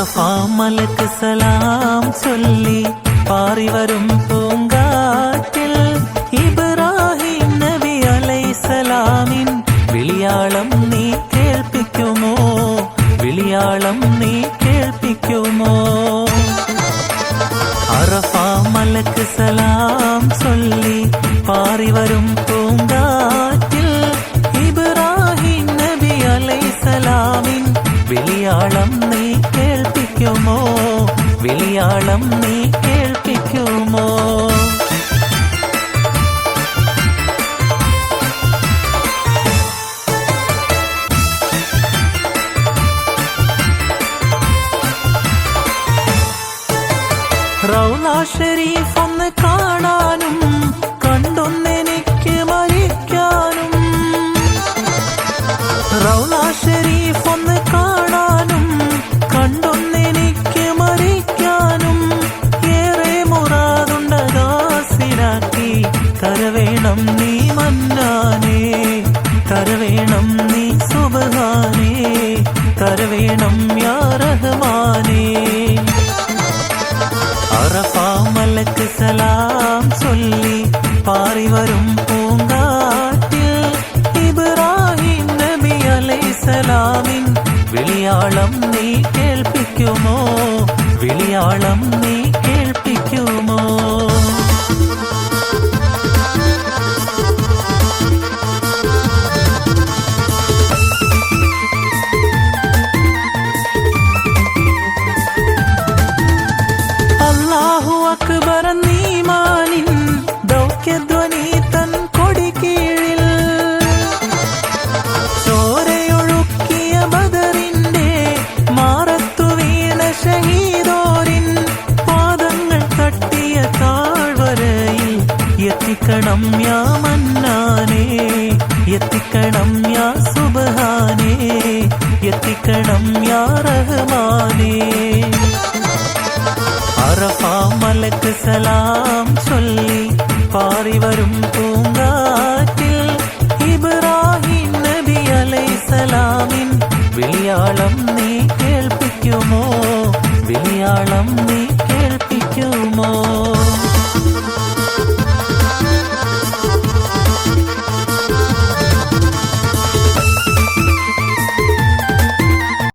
முஷரஃபா மலுக்கு சலாம் சொல்லி பாரி வரும் பூங்காற்றில் இப்ராஹிம் நபி அலை சலாமின் விளியாளம் நீ கேள்ப்பிக்குமோ விளியாளம் நீ கேள்ப்பிக்குமோ அரஃபா மலுக்கு சலாம் சொல்லி பாரி வரும் பூங்கா കേൾപ്പിക്കുമോ? വിളിയാളം നീ കേൾപ്പിക്കുമോ? റൗലാ ഷെരീഫ് ഒന്ന് കാണാനും കണ്ടൊന്നെനിക്ക് தரவேணம் நீ மன்னானே. தரவேணம் நீ சுபகானே. தரவேணம் யாரகமானே அரபா மலக்கு சலாம் சொல்லி பாரி வரும் பூங்காட்டில் இப்ராஹிம் நபி அலை சலாமின் விளையாளம் நீ கேள்விக்குமோ? விளையாளம் நீ கேள்விக்குமோ? അല്ലാഹു അക്ബർ നീമാനിൻ ദൗത്യധ്വനി തൻ കൊടി കീഴിൽ ചോരയൊഴുക്കിയ ബദറിന്റെ മാറത്തു വീണ ഷഹീദോരിൻ പാദങ്ങൾ തട്ടിയ താഴ്വരയിൽ എത്തിക്കണം യാ മന്നാനേ എത്തിക്കണം യാ സുബഹാനേ എത്തിക്കണം യാ റഹ്മാനേ. മലക്ക് സലാം ചൊല്ലി പാറി വരും പൂങ്കാറ്റിൽ. ഇബ്രാഹിം നബി അലൈസലാമിൻ വിളിയാളം നീ കേൾപ്പിക്കുമോ? വിളിയാളം നീ